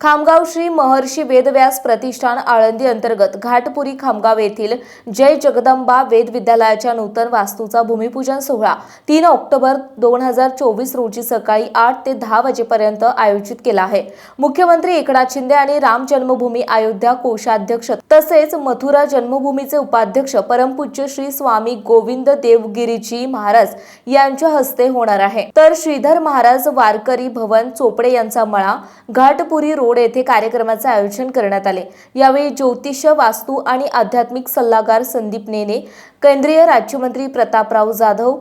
खामगाव श्री महर्षी वेदव्यास प्रतिष्ठान आळंदी अंतर्गत घाटपुरी खामगाव येथील जय जगदंबा वेद विद्यालयाच्या नूतन वास्तूचा भूमिपूजन सोहळा तीन ऑक्टोबर दोन हजार चोवीस रोजी सकाळी आठ ते दहा वाजेपर्यंत आयोजित केला आहे. मुख्यमंत्री एकनाथ शिंदे आणि राम जन्मभूमी अयोध्या कोषाध्यक्ष तसेच मथुरा जन्मभूमीचे उपाध्यक्ष परमपूज्य श्री स्वामी गोविंद देवगिरीजी महाराज यांच्या हस्ते होणार आहे. तर श्रीधर महाराज वारकरी भवन चोपडे यांचा मळा घाटपुरी रोड येथे कार्यक्रमाचे आयोजन करण्यात आले. यावेळी ज्योतिष वास्तू आणि आध्यात्मिक सल्लागार संदीप नेने केंद्रीय राज्यमंत्री प्रतापराव जाधव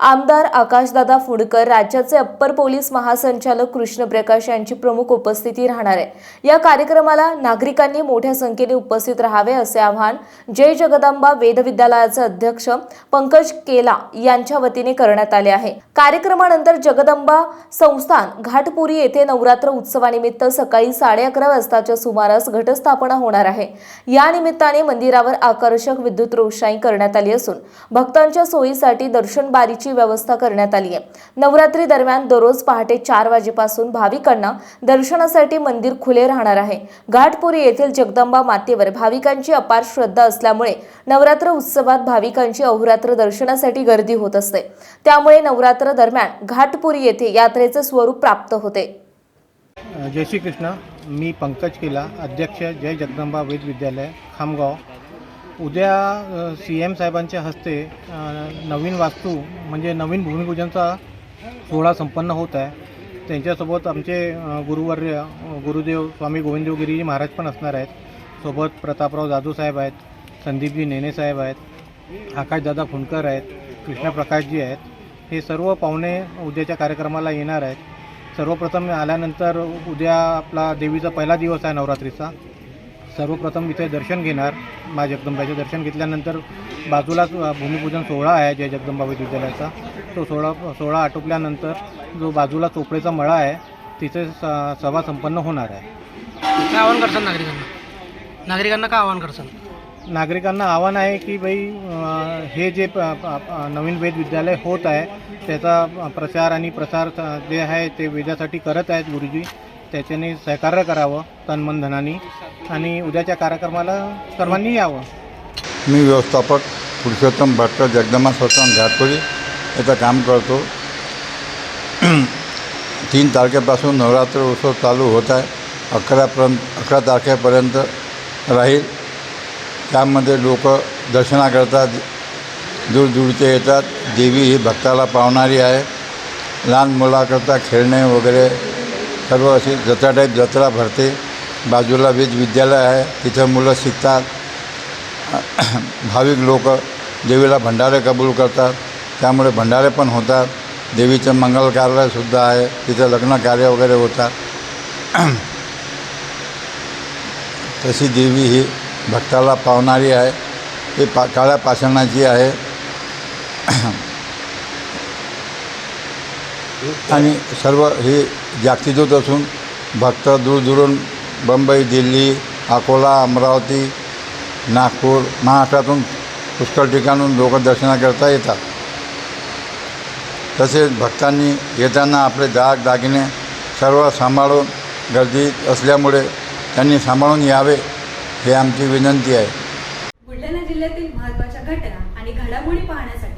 आमदार आकाशदादा फुडकर राज्याचे अप्पर पोलीस महासंचालक कृष्ण प्रकाश यांची प्रमुख उपस्थिती राहणार आहे. या कार्यक्रमाला नागरिकांनी मोठ्या संख्येने उपस्थित राहावे असे आवाहन जय जगदंबा वेद विद्यालयाचे अध्यक्ष पंकज केला यांच्या वतीने करण्यात आले आहे. कार्यक्रमानंतर जगदंबा संस्थान घाटपुरी येथे नवरात्र उत्सवानिमित्त सकाळी साडे अकरा वाजताच्या सुमारास घटस्थापना होणार आहे. या निमित्ताने मंदिरावर आकर्षक विद्युत रोषणाई करण्यात आली असून भक्तांच्या सोयीसाठी दर्शन बारीची व्यवस्था करण्यात आली आहे. नवरात्री दरम्यान दररोज पहाटे चार वाजेपासून भाविकांना दर्शनासाठी मंदिर खुले राहणार आहे. घाटपुरी येथील जगदंबा मातेवर भाविकांची अपार श्रद्धा असल्यामुळे नवरात्र उत्सवात भाविकांची अहोरात्र दर्शनासाठी गर्दी होत असते. त्यामुळे नवरात्र दरम्यान घाटपुरी येथे यात्रेचे स्वरूप प्राप्त होते. जय श्री कृष्ण मी पंकज केला अध्यक्ष जय जगदंबा वेद विद्यालय खामगाव. उद्या सी एम साहेबांच्या हस्ते नवीन वास्तू म्हणजे नवीन भूमिपूजनचा सोहळा संपन्न होत आहे. त्यांच्यासोबत आमचे गुरुवर्य गुरुदेव स्वामी गोविंदगिरी महाराज पण असणार आहेत. सोबत प्रतापराव जाधव साहेब आहेत संदीपजी नेने साहेब आहेत आकाशदादा फुंडकर आहेत कृष्णप्रकाशजी आहेत. हे सर्व पाहुणे उद्याच्या कार्यक्रमाला येणार आहेत. सर्वप्रथम आल्यानंतर उद्या आपला देवीचा पहिला दिवस आहे नवरात्रीचा. सर्वप्रथम इथे दर्शन घेणार. मा जगदंबाचे दर्शन घेतल्यानंतर बाजूलाच भूमिपूजन सोहळा आहे जय जगदंबा विद्यालयाचा. तो सोहळा सोहळा आटोपल्यानंतर जो बाजूला चोपडेचा मळा आहे तिथे स सभा संपन्न होणार आहे. काय आवाहन करसाल नागरिकांना? नागरिकांना काय आवाहन करसाल नागरिकांना आव्हान आहे की बाई हे जे प- नवीन वेद विद्यालय होत आहे त्याचा प्रचार आणि प्रसार जे आहे ते वेदासाठी करत आहेत गुरुजी. त्याच्याने सहकार्य करावं तन मन आणि उद्याच्या कार्यक्रमाला सर्वांनी यावं. मी व्यवस्थापक पुरुषोत्तम भट्ट जगदमा स्वतः घाटपुरी याचं काम करतो. तीन तारखेपासून नवरात्र उत्सव चालू होत आहे. अकरापर्यंत अकरा तारखेपर्यंत राहील. त्यामध्ये लोक दर्शनाकरता दूरदूरचे येतात. देवी ही भक्ताला पावणारी आहे. लहान मुलाकरता खेळणे वगैरे सर्व अशी जत्रा टाईप जत्रा भरते. बाजूला वेद विद्यालय आहे तिथं मुलं शिकतात. भाविक लोक देवीला भंडारे कबूल करतात. त्यामुळे भंडारे पण होतात. देवीचं मंगल कार्यसुद्धा आहे. तिथं लग्न कार्य वगैरे होतात. तशी देवी ही भक्ताला पावणारी आहे. ही पा काळ्या पाषाणाची आहे. आणि सर्व हे जागतिकदूत असून भक्त दूरदूरून बंबई दिल्ली अकोला अमरावती नागपूर महाराष्ट्रातून पुष्कळ ठिकाणून लोक दर्शनाकरता येतात. तसेच भक्तांनी येताना आपले दाग दागिने सर्व सांभाळून गर्दी असल्यामुळे त्यांनी सांभाळून यावे हे आमची विनंती आहे. बुलढाणा जिल्ह्यातील महत्त्वाच्या घटना आणि घडामोडी पाहण्यासाठी